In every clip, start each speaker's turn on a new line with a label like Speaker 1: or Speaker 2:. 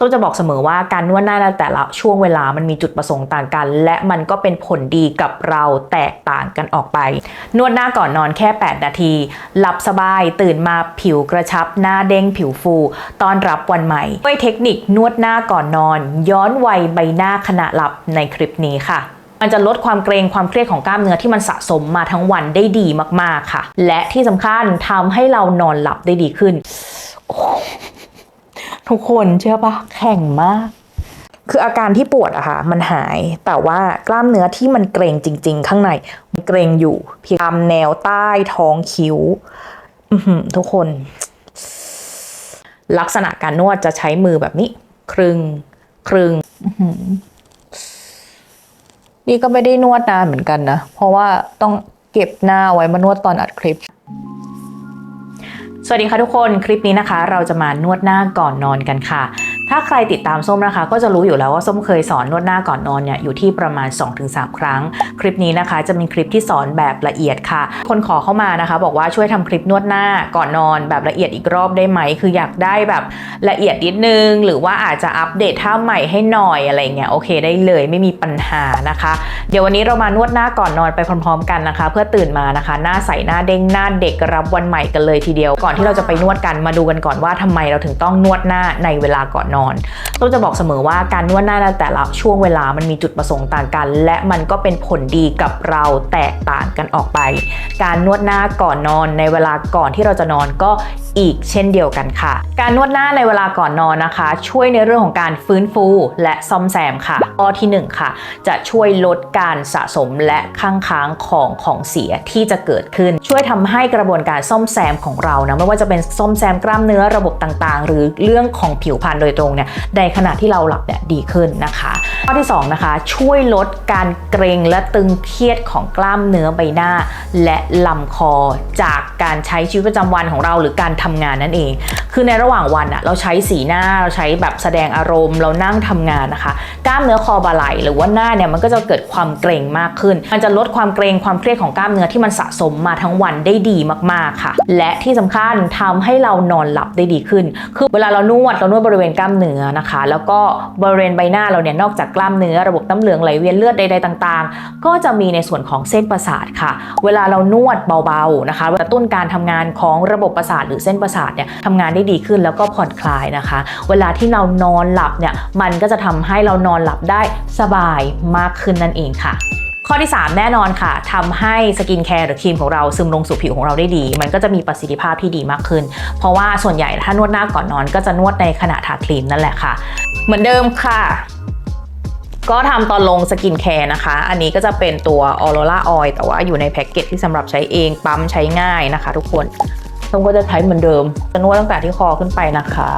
Speaker 1: ส้มจะบอกเสมอว่าการนวดหน้าในแต่ละช่วงเวลามันมีจุดประสงค์ต่างกัน และมันก็เป็นผลดีกับเราแตกต่างกันออกไป นวดหน้าก่อนนอนแค่ 8 นาที หลับสบายตื่นมาผิวกระชับ หน้าเด้งผิวฟูต้อนรับวันใหม่ด้วยเทคนิคนวดหน้าก่อนนอน ย้อนวัยใบหน้าขณะหลับในคลิปนี้ค่ะมันจะลดความเกรงความเครียดของกล้ามเนื้อที่มันสะสมมาทั้งวันได้ดีมาก ๆ ค่ะ และที่สำคัญทำให้เรานอนหลับได้ดีขึ้น ทุกคนเชื่อปะแข็งมาก คืออาการที่ปวดอะค่ะ มันหายแต่ว่ากล้ามเนื้อที่มันเกรงจริง ๆ ข้างในมันเกรงอยู่เพียงตามแนวใต้ท้องคิ้วอื้อหือทุกคน ลักษณะการนวดจะใช้มือแบบนี้ ครึ่งครึ่งอื้อหือนี่ก็ไม่ได้นวดนานเหมือนกันนะ เพราะว่าต้องเก็บหน้าไว้มานวดตอนอัดคลิป สวัสดีค่ะทุกคน คลิปนี้นะคะ เราจะมานวดหน้าก่อนนอนกันค่ะ ถ้าใครติดตามส้มนะคะ ก็จะรู้อยู่แล้วว่าส้มเคยสอนนวดหน้าก่อนนอนเนี่ยอยู่ที่ประมาณ 2-3 ครั้ง คลิปนี้นะคะ จะเป็นคลิปที่สอนแบบละเอียดค่ะ คนขอเข้ามานะคะ บอกว่าช่วยทำคลิปนวดหน้าก่อนนอน แบบละเอียดอีกรอบได้ไหม คืออยากได้แบบละเอียดนิดนึง หรือว่าอาจจะอัปเดตท่าใหม่ให้หน่อยอะไรเงี้ยโอเคได้เลยไม่มีปัญหานะคะ เดี๋ยววันนี้เรามานวดหน้าก่อนนอนไปพร้อมๆ กันนะคะ เพื่อตื่นมานะคะ หน้าใสหน้าเด้งหน้าเด็กรับวันใหม่กันเลยทีเดียว ก่อนที่เราจะไปนวดกันมาดูกันก่อนว่าทำไมเราถึงต้องนวดหน้าในเวลาก่อนนอนต้นจะบอกเสมอว่าการนวดหน้าในแต่ละช่วงเวลามันมีจุดประสงค์ต่างกัน และมันก็เป็นผลดีกับเราแตกต่างกันออกไป การนวดหน้าก่อนนอนในเวลาก่อนที่เราจะนอนก็อีกเช่นเดียวกันค่ะ การนวดหน้าในเวลาก่อนนอนนะคะ ช่วยในเรื่องของการฟื้นฟูและซ่อมแซมค่ะข้อที่หนึ่งค่ะ จะช่วยลดการสะสมและค้างค้างของของเสียที่จะเกิดขึ้น ช่วยทำให้กระบวนการซ่อมแซมของเรานะไม่ว่าจะเป็นซ่อมแซมกล้ามเนื้อระบบต่างๆ หรือเรื่องของผิวพรรณโดยตรงเนี่ยในขณะที่เราหลับเนี่ยดีขึ้นนะคะข้อที่สองนะคะช่วยลดการเกร็งและตึงเครียดของกล้ามเนื้อใบหน้า และลำคอจากการใช้ชีวิตประจำวันของเราหรือการทำงานนั่นเอง คือในระหว่างวันอะเราใช้สีหน้าเราใช้แบบแสดงอารมณ์ เรานั่งทำงานนะคะ กล้ามเนื้อคอบ่าไหลหรือว่าหน้าเนี่ยมันก็จะเกิดความเกร็งมากขึ้น มันจะลดความเกร็งความเครียดของกล้ามเนื้อที่มันสะสมมาทั้งวันได้ดีมากๆค่ะ และที่สำคัญทำให้เรานอนหลับได้ดีขึ้น คือเวลาเรานวดเรานวดบริเวณกล้ามเนื้อนะคะ แล้วก็บริเวณใบหน้าเราเนี่ยนอกจากกล้ามเนื้อระบบน้ำเหลืองไหลเวียนเลือดใดๆต่างๆ ก็จะมีในส่วนของเส้นประสาทค่ะ เวลาเรานวดเบาๆนะคะกระตุ้นการทำงานของระบบประสาทหรือเส้นประสาทเนี่ยทำงานได้ดีขึ้นแล้วก็ผ่อนคลายนะคะ เวลาที่เรานอนหลับเนี่ยมันก็จะทำให้เรานอนหลับได้สบายมากขึ้นนั่นเองค่ะ ข้อที่ 3 แน่นอนค่ะทำให้สกินแคร์หรือครีมของเราซึมลงสู่ผิวของเราได้ดี มันก็จะมีประสิทธิภาพที่ดีมากขึ้น เพราะว่าส่วนใหญ่ถ้านวดหน้าก่อนนอนก็จะนวดในขณะทาครีมนั่นแหละค่ะ เหมือนเดิมค่ะก็ทำตอนลงสกินแคร์นะคะ อันนี้ก็จะเป็นตัวออโรราออยแต่ว่าอยู่ในแพ็กเกจที่สำหรับใช้เอง ปั๊มใช้ง่ายนะคะทุกคนส้มก็จะใช้เหมือนเดิมจะนวดตั้งแต่ที่คอขึ้นไปนะคะ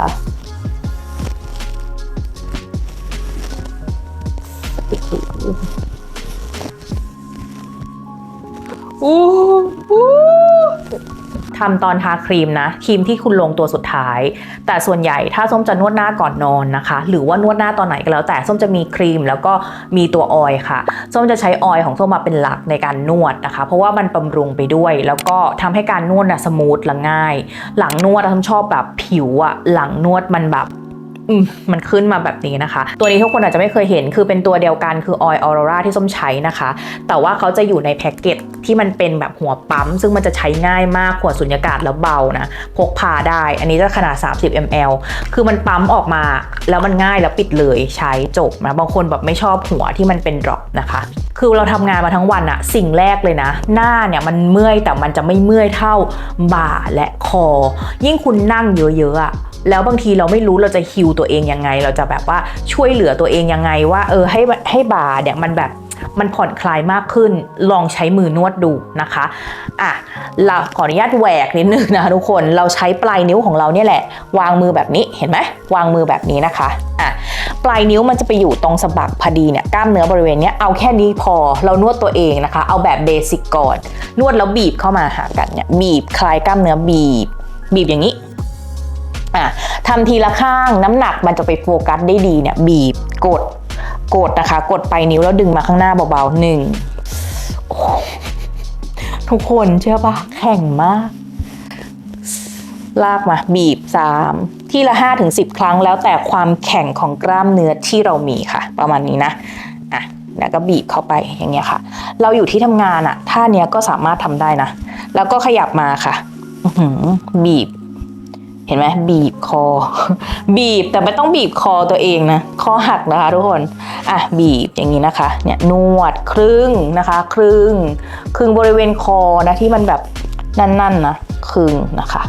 Speaker 1: อู้หูทำตอนทาครีมนะครีมที่คุณลงตัวสุดท้าย แต่ส่วนใหญ่ถ้าส้มจะนวดหน้าก่อนนอนนะคะ หรือว่านวดหน้าตอนไหนก็แล้ว แต่ส้มจะมีครีมแล้วก็มีตัวออยค่ะ ส้มจะใช้ออยของส้มมาเป็นหลักในการนวดนะคะ เพราะว่ามันบำรุงไปด้วย แล้วก็ทำให้การนวดน่ะสมูทและง่าย หลังนวดส้มชอบแบบผิวอะหลังนวดมันแบบ มันขึ้นมาแบบนี้นะคะ ตัวนี้ทุกคนอาจจะไม่เคยเห็นคือเป็นตัวเดียวกันคือ Oil Aurora ที่ส้มใช้นะคะ แต่ว่าเขาจะอยู่ในแพ็กเกจที่มันเป็นแบบหัวปั๊ม ซึ่งมันจะใช้ง่ายมากขวดสุญญากาศแล้วเบานะพกพาได้ อันนี้จะขนาด 30 ml คือมันปั๊มออกมา แล้วมันง่ายแล้วปิดเลยใช้จบนะบางคนแบบไม่ชอบหัวที่มันเป็นดรอปนะคะคือเราทำงานมาทั้งวันอะสิ่งแรกเลยนะ หน้าเนี่ยมันเมื่อยแต่มันจะไม่เมื่อยเท่าบ่าและคอ ยิ่งคุณนั่งเยอะๆอะแล้วบางทีเราไม่รู้เราจะฮิวตัวเองยังไง เราจะแบบว่าช่วยเหลือตัวเองยังไง ว่าเออให้ให้บ่าเนี่ยมันแบบมันผ่อนคลายมากขึ้น ลองใช้มือนวดดูนะคะ อะ เราขออนุญาตแหวกนิดนึงนะคะทุกคน เราใช้ปลายนิ้วของเราเนี่ยแหละ วางมือแบบนี้ เห็นไหม วางมือแบบนี้นะคะ อะ ปลายนิ้วมันจะไปอยู่ตรงสะบักพอดีเนี่ย กล้ามเนื้อบริเวณเนี้ย เอาแค่นี้พอ เรานวดตัวเองนะคะ เอาแบบเบสิกก่อน นวดแล้วบีบเข้ามาหากันเนี่ย บีบคลายกล้ามเนื้อบีบ บีบอย่างนี้ อะทำทีละข้างน้ำหนักมันจะไปโฟกัสได้ดีเนี่ยบีบกดกดนะคะ กดไปนิ้วแล้วดึงมาข้างหน้าเบาๆหนึ่งทุกคนเชื่อปะแข็งมาก ลากมาบีบ3ที่ละ5ถึง10ครั้งแล้วแต่ความแข็งของกล้ามเนื้อที่เรามีค่ะ ประมาณนี้นะอะแล้วก็บีบเข้าไปอย่างเงี้ยค่ะ เราอยู่ที่ทำงานอะท่าเนี้ยก็สามารถทำได้นะ แล้วก็ขยับมาค่ะบีบ เห็นไหมบีบคอ บีบแต่ไม่ต้องบีบคอตัวเองนะคอหักนะคะทุกคนอะบีบอย่างนี้นะคะเนี่ยนวดครึ่งนะคะ ครึ่ง ครึ่งบริเวณคอนะที่มันแบบนั่นๆนะครึ่งนะคะ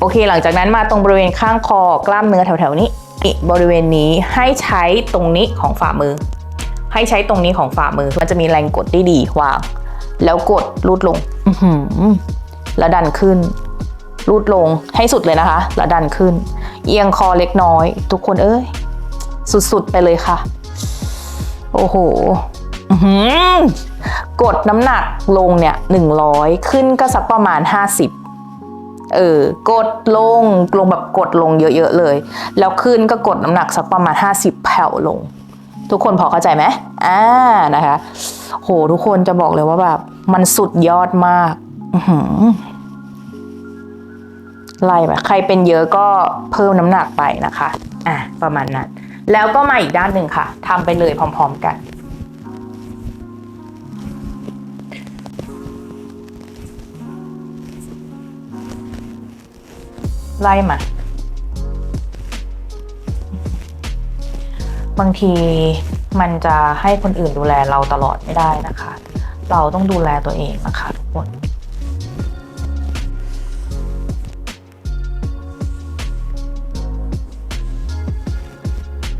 Speaker 1: โอเคหลังจากนั้นมาตรงบริเวณข้างคอกล้ามเนื้อแถวๆนี้นี่บริเวณนี้ให้ใช้ตรงนี้ของฝ่ามือ ให้ใช้ตรงนี้ของฝ่ามือ มันจะมีแรงกดได้ดีวาง แล้วกดรูดลงอืแล้วดันขึ้น รูดลงให้สุดเลยนะคะ แล้วดันขึ้น เอียงคอเล็กน้อย ทุกคนเอ้ย สุดๆไปเลยค่ะ โอ้โหกดน้ำหนักลงเนี่ย100ขึ้นก็สักประมาณ50เออกดลงลงแบบกดลงเยอะๆเลย แล้วขึ้นก็กดน้ำหนักสักประมาณ 50 แผ่วลง ทุกคนพอเข้าใจไหมอ่านะคะ โหทุกคนจะบอกเลยว่าแบบมันสุดยอดมากอื ไล่ไปใครเป็นเยอะก็เพิ่มน้ำหนักไปนะคะอะประมาณนั้น แล้วก็มาอีกด้านหนึ่งค่ะทำไปเลยพร้อม ๆ กันไล่มา บางทีมันจะให้คนอื่นดูแลเราตลอดไม่ได้นะคะ เราต้องดูแลตัวเองนะคะทุกคน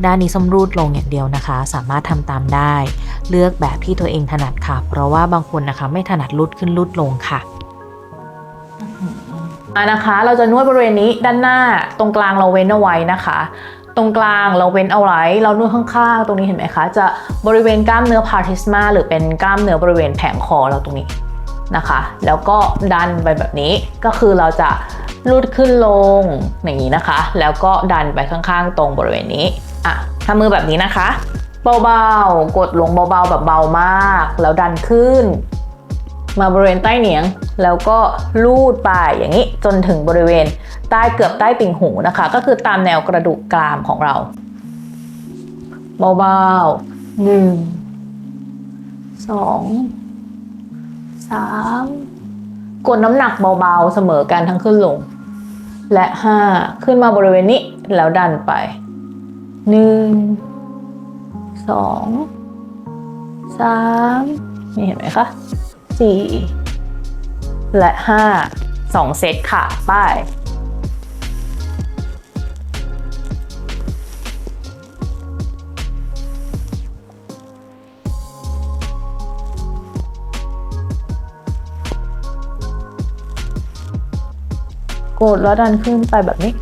Speaker 2: ด้านนี้ส้มรูดลงอย่างเดียวนะคะ สามารถทำตามได้ เลือกแบบที่ตัวเองถนัดค่ะ เพราะว่าบางคนนะคะไม่ถนัดรูดขึ้นรูดลงค่ะ
Speaker 1: อะนะคะ เราจะนวดบริเวณนี้ด้านหน้าตรงกลางเราเว้นเอาไว้นะคะ ตรงกลางเราเว้นเอาไว้ เรานวดข้างๆ ตรงนี้เห็นไหมคะ จะบริเวณกล้ามเนื้อพาทิสมาหรือเป็นกล้ามเนื้อบริเวณแผงคอเราตรงนี้นะคะ แล้วก็ดันไปแบบนี้ก็คือเราจะลูดขึ้นลงอย่างนี้นะคะ แล้วก็ดันไปข้างๆ ตรงบริเวณนี้ อะทำมือแบบนี้นะคะ เบาๆ กดลงเบาๆ แบบเบามาก แล้วดันขึ้น มาบริเวณใต้เหนียง แล้วก็ลูดไปอย่างนี้จนถึงบริเวณใต้เกือบใต้ติ่งหูนะคะ ก็คือตามแนวกระดูกกรามของเรา เบาๆหนึ่งสองสามกดน้ำหนักเบาๆ เสมอกันทั้งขึ้นลง และห้าขึ้นมาบริเวณนี้แล้วดันไป หนึ่งสองสามนี่เห็นไหมคะสี่และห้าสองเซตค่ะ ป้ายกดแล้วดันขึ้นไปแบบนี้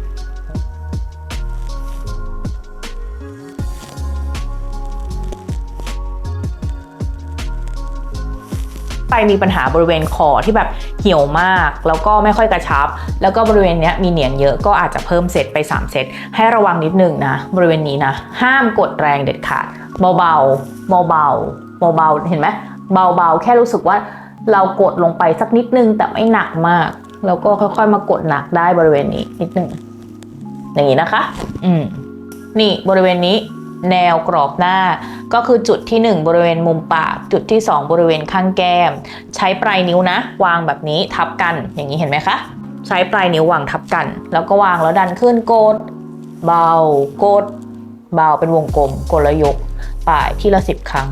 Speaker 1: ไปมีปัญหาบริเวณคอที่แบบเหี่ยวมาก แล้วก็ไม่ค่อยกระชับ แล้วก็บริเวณนี้มีเหนียงเยอะก็อาจจะเพิ่มเซตไป 3 เซตให้ระวังนิดนึงนะบริเวณนี้นะ ห้ามกดแรงเด็ดขาดเบาๆเบาๆเบาๆเห็นไหมเบาๆ แค่รู้สึกว่าเรากดลงไปสักนิดนึงแต่ไม่หนักมาก แล้วก็ค่อยๆมากดหนักได้บริเวณนี้นิดนึงอย่างนี้นะคะ อืมนี่บริเวณนี้ แนวกรอบหน้า ก็คือจุดที่ 1 บริเวณมุมปาก จุดที่ 2 บริเวณข้างแก้ม ใช้ปลายนิ้วนะ วางแบบนี้ทับกันอย่างนี้เห็นไหมคะใช้ปลายนิ้ววางทับกัน แล้วก็วางแล้วดันขึ้นกด เบากด เบาเป็นวงกลมกดแล้วยกปลายที่ละสิบครั้ง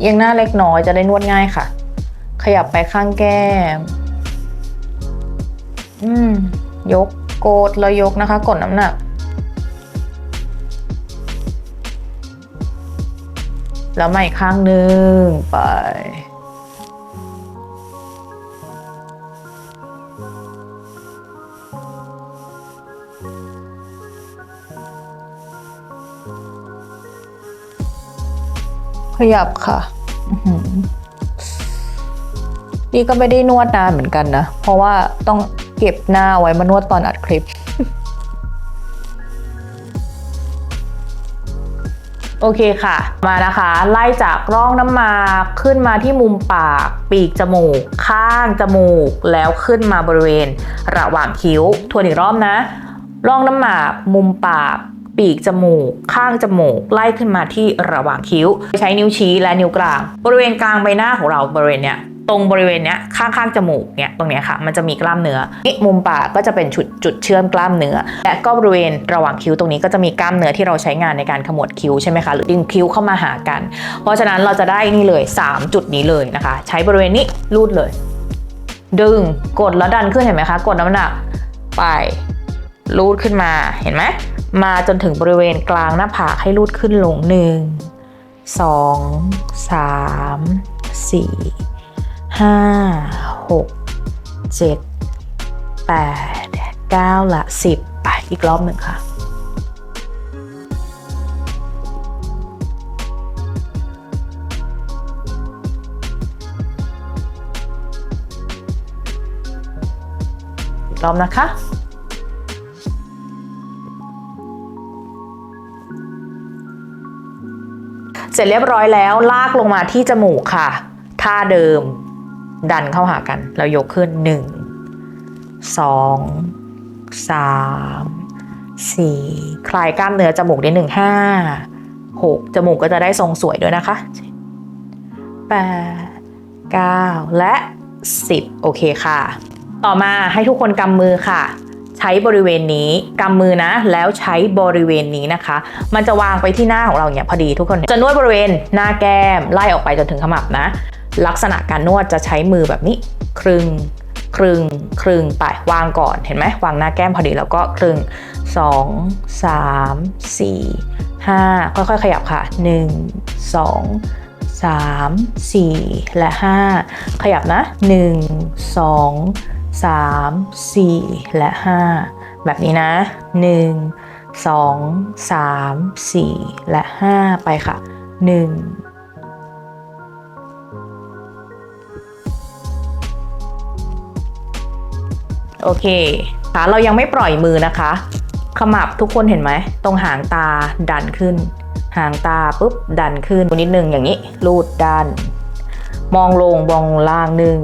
Speaker 1: เอียงหน้าเล็กน้อยจะได้นวดง่ายค่ะ ขยับไปข้างแก้ม อืม ยกโกดแล้วยกนะคะ กดน้ำหนัก แล้วมาอีกข้างหนึ่งไป ขยับค่ะนี่ก็ไม่ได้นวดนานเหมือนกันนะ เพราะว่าต้อง เก็บหน้าไว้มานวดตอนอัดคลิป โอเคค่ะ มานะคะ ไล่จากร่องน้ำมาขึ้นมาที่มุมปาก ปีกจมูก ข้างจมูก แล้วขึ้นมาบริเวณ ระหว่างคิ้ว ทวนอีกรอบนะ ร่องน้ำหมาก มุมปากปีกจมูก ข้างจมูก ไล่ขึ้นมาที่ระหว่างคิ้ว ใช้นิ้วชี้และนิ้วกลาง บริเวณกลางใบหน้าของเราบริเวณเนี้ย ตรงบริเวณเนี้ยข้างๆจมูกเนี่ยตรงเนี้ยค่ะ มันจะมีกล้ามเนื้อนี่มุมปากก็จะเป็นจุดจุดเชื่อมกล้ามเนื้อ และก็บริเวณระหว่างคิ้วตรงนี้ก็จะมีกล้ามเนื้อที่เราใช้งานในการขมวดคิ้วใช่ไหมคะหรือดึงคิ้วเข้ามาหากัน เพราะฉะนั้นเราจะได้นี่เลย 3 จุดนี้เลยนะคะ ใช้บริเวณนี้รูดเลย ดึงกดแล้วดันขึ้นเห็นไหมคะ กดน้ำหนักไปรูดขึ้นมาเห็นไหมมาจนถึงบริเวณกลางหน้าผากให้รูดขึ้นลงหนึ่งสองสามสี่ ห้าหกเจ็ดแปดเก้าละสิบไปอีกรอบหนึ่งค่ะ อีกรอบนะคะเสร็จเรียบร้อยแล้วลากลงมาที่จมูกค่ะ ท่าเดิม ดันเข้าหากันแล้วยกขึ้น1 2 3 4คลายกล้ามเนื้อจมูกได้หนึ่งห้าหกจมูกก็จะได้ทรงสวยด้วยนะคะแปดเก้าและสิบโอเคค่ะ ต่อมาให้ทุกคนกำมือค่ะ ใช้บริเวณนี้กำมือนะ แล้วใช้บริเวณนี้นะคะ มันจะวางไปที่หน้าของเราเนี่ยพอดีทุกคนจะนวดบริเวณหน้าแก้มไล่ออกไปจนถึงขมับนะ ลักษณะการนวดจะใช้มือแบบนี้ ครึงครึงครึ่งไปวางก่อนเห็นไหมวางหน้าแก้มพอดีแล้วก็ครึ่ง2 3 4 5 ค่อยๆ ขยับค่ะ 1 2 3 4 และ 5 ขยับนะ 1 2 3 4 และ 5 แบบนี้นะ 1 2 3 4 และ 5 ไปค่ะ 1 โอเคขาเรายังไม่ปล่อยมือนะคะ ขมับทุกคนเห็นไหม ตรงหางตาดันขึ้น หางตาปุ๊บดันขึ้นนิดนึงอย่างนี้รูดดัน มองลงมองล่างหนึ่ง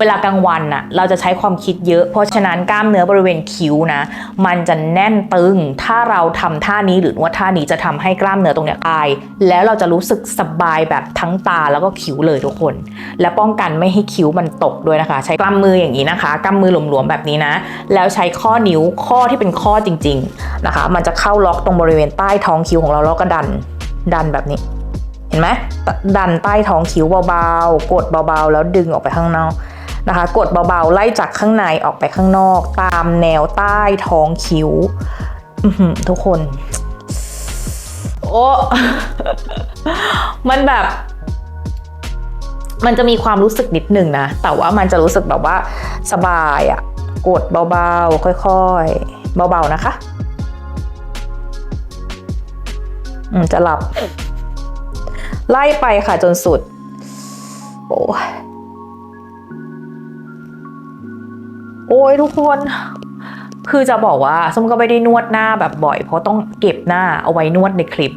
Speaker 1: เวลากลางวันน่ะเราจะใช้ความคิดเยอะ เพราะฉะนั้นกล้ามเนื้อบริเวณคิ้วนะ มันจะแน่นตึง ถ้าเราทำท่านี้หรือนวดท่านี้จะทำให้กล้ามเนื้อตรงเนี้ยคลาย แล้วเราจะรู้สึกสบายแบบทั้งตาแล้วก็คิ้วเลยทุกคน และป้องกันไม่ให้คิ้วมันตกด้วยนะคะ ใช้กล้ามมืออย่างนี้นะคะกล้ามมือหลวมๆแบบนี้นะ แล้วใช้ข้อนิ้วข้อที่เป็นข้อจริง ๆนะคะ มันจะเข้าล็อกตรงบริเวณใต้ท้องคิ้วของเราแล้วก็ดันดันแบบนี้เห็นไหมดันใต้ท้องคิ้วเบาๆ กดเบาๆ แล้วดึงออกไปข้างนอก นะคะ กดเบาๆ ไล่จากข้างในออกไปข้างนอก ตามแนวใต้ท้องคิ้วทุกคน โอ้ มันแบบ มันจะมีความรู้สึกนิดหนึ่งนะ แต่ว่ามันจะรู้สึกแบบว่าสบายอะกดเบาๆ ค่อยๆ เบาๆ นะคะอืมจะหลับ ไล่ไปค่ะจนสุด โอ้ โอ้ยทุกคน คือจะบอกว่าส้มก็ไม่ได้นวดหน้าแบบบ่อย เพราะต้องเก็บหน้าเอาไว้นวดในคลิป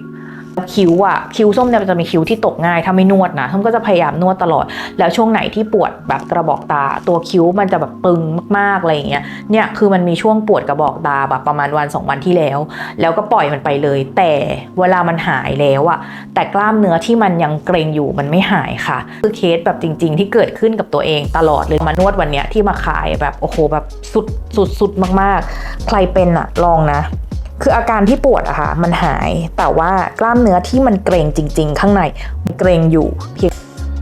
Speaker 1: คิ้วอะคิ้วส้มเนี่ยมันจะมีคิ้วที่ตกง่ายถ้าไม่นวดนะส้มก็จะพยายามนวดตลอด แล้วช่วงไหนที่ปวดแบบกระบอกตา ตัวคิ้วมันจะแบบตึงมากๆอะไรอย่างเงี้ยเนี่ยคือมันมีช่วงปวดกระบอกตาแบบประมาณวันสองวันที่แล้ว แล้วก็ปล่อยมันไปเลย แต่เวลามันหายแล้วอะแต่กล้ามเนื้อที่มันยังเกร็งอยู่มันไม่หายค่ะ คือเคสแบบจริง ๆ ที่เกิดขึ้นกับตัวเองตลอดเลยมานวดวันเนี้ยที่มาขายแบบโอ้โหแบบสุดสุดสุดมากๆ ใครเป็นอะลองนะ คืออาการที่ปวดอะค่ะมันหายแต่ว่ากล้ามเนื้อที่มันเกรงจริง ๆ ข้างในมันเกรงอยู่เพียง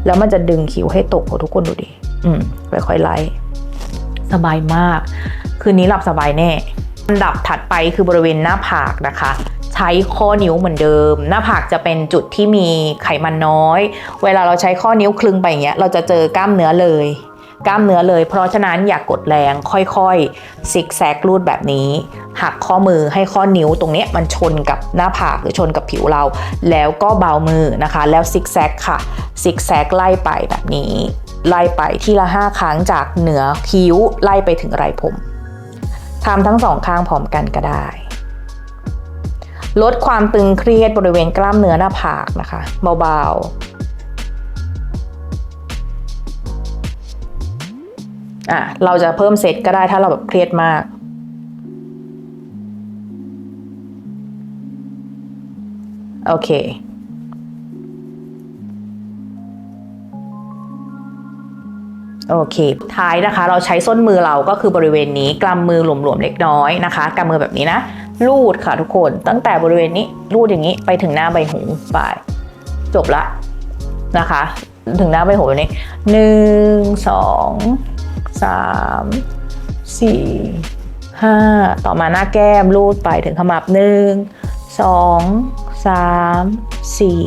Speaker 1: แล้วมันจะดึงคิ้วให้ตกโอ้ทุกคนดูดิอืมค่อยๆไล่สบายมาก คืนนี้หลับสบายแน่อันดับถัดไปคือบริเวณหน้าผากนะคะ ใช้ข้อนิ้วเหมือนเดิม หน้าผากจะเป็นจุดที่มีไขมันน้อย เวลาเราใช้ข้อนิ้วคลึงไปอย่างเงี้ยเราจะเจอกล้ามเนื้อเลย กล้ามเนื้อเลย เพราะฉะนั้นอย่ากกดแรงค่อยๆซิกแซกรูดแบบนี้ หักข้อมือให้ข้อนิ้วตรงนี้มันชนกับหน้าผากหรือชนกับผิวเรา แล้วก็เบามือนะคะ แล้วซิกแซกค่ะซิกแซกไล่ไปแบบนี้ ไล่ไปทีละ 5 ครั้งจากเหนือคิ้วไล่ไปถึงไหล่ผมทำทั้งสองข้างพร้อมกันก็ได้ลดความตึงเครียดบริเวณกล้ามเนื้อหน้าผากนะคะ เบาๆ อะเราจะเพิ่มเซตก็ได้ถ้าเราแบบเครียดมาก โอเค โอเค ท้ายนะคะ เราใช้ส้นมือเราก็คือบริเวณนี้กำมือหลวมๆเล็กน้อยนะคะกำมือแบบนี้นะ ลูดค่ะทุกคน ตั้งแต่บริเวณนี้ลูดอย่างนี้ไปถึงหน้าใบหูไปจบละนะคะ ถึงหน้าใบหูแบบนี้หนึ่งสอง สามสี่ห้าต่อมาหน้าแก้มลูดไปถึงขมับหนึ่งสองสามสี่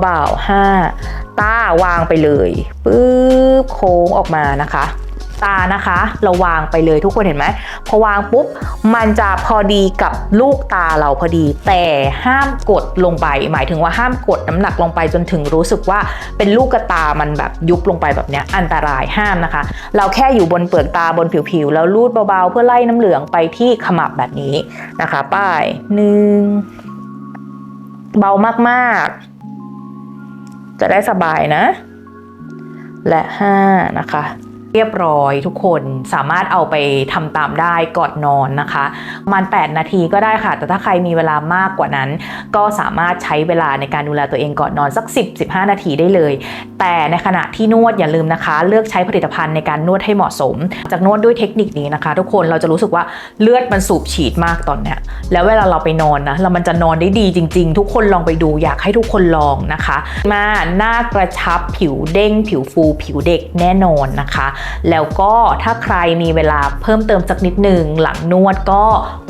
Speaker 1: เบาๆห้าต้าวางไปเลยปึ๊บโค้งออกมานะคะ ตานะคะ เราวางไปเลยทุกคนเห็นไหมพอวางปุ๊บ มันจะพอดีกับลูกตาเราพอดี แต่ห้ามกดลงไป หมายถึงว่าห้ามกดน้ำหนักลงไปจนถึงรู้สึกว่าเป็นลูกกระตามันแบบยุบลงไปแบบนี้อันตรายห้ามนะคะ เราแค่อยู่บนเปลือกตาบนผิวๆแล้วลูดเบาๆ เพื่อไล่น้ำเหลืองไปที่ขมับแบบนี้นะคะ ป้ายหนึ่งเบามากๆ จะได้สบายนะ และห้านะคะ เรียบร้อยทุกคนสามารถเอาไปทำตามได้ก่อนนอนนะคะประมัน8นาทีก็ได้ค่ะ แต่ถ้าใครมีเวลามากกว่านั้น ก็สามารถใช้เวลาในการดูแลตัวเองก่อนนอนสัก 10-15 นาทีได้เลย แต่ในขณะที่นวดอย่าลืมนะคะ เลือกใช้ผลิตภัณฑ์ในการนวดให้เหมาะสม จากนวดด้วยเทคนิคนี้นะคะ ทุกคนเราจะรู้สึกว่าเลือดมันสูบฉีดมากตอนเนี้ยแล้วเวลาเราไปนอนนะเรามันจะนอนได้ดีจริง ๆ ทุกคนลองไปดูอยากให้ทุกคนลองนะคะ มาหน้ากระชับผิวเด้งผิวฟูผิวเด็กแน่นอนนะคะแล้วก็ถ้าใครมีเวลาเพิ่มเติมสักนิดหนึ่งหลังนวดก็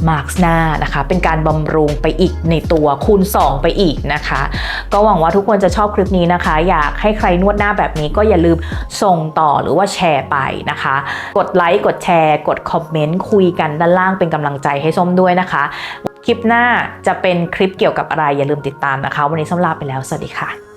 Speaker 1: มาร์กหน้านะคะ เป็นการบำรุงไปอีกในตัวคูณ 2 ไปอีกนะคะ ก็หวังว่าทุกคนจะชอบคลิปนี้นะคะ อยากให้ใครนวดหน้าแบบนี้ก็อย่าลืมส่งต่อหรือว่าแชร์ไปนะคะ กดไลค์กดแชร์ กดคอมเมนต์คุยกันด้านล่างเป็นกำลังใจให้ส้มด้วยนะคะ คลิปหน้าจะเป็นคลิปเกี่ยวกับอะไรอย่าลืมติดตามนะคะ วันนี้ส้มลาไปแล้วสวัสดีค่ะ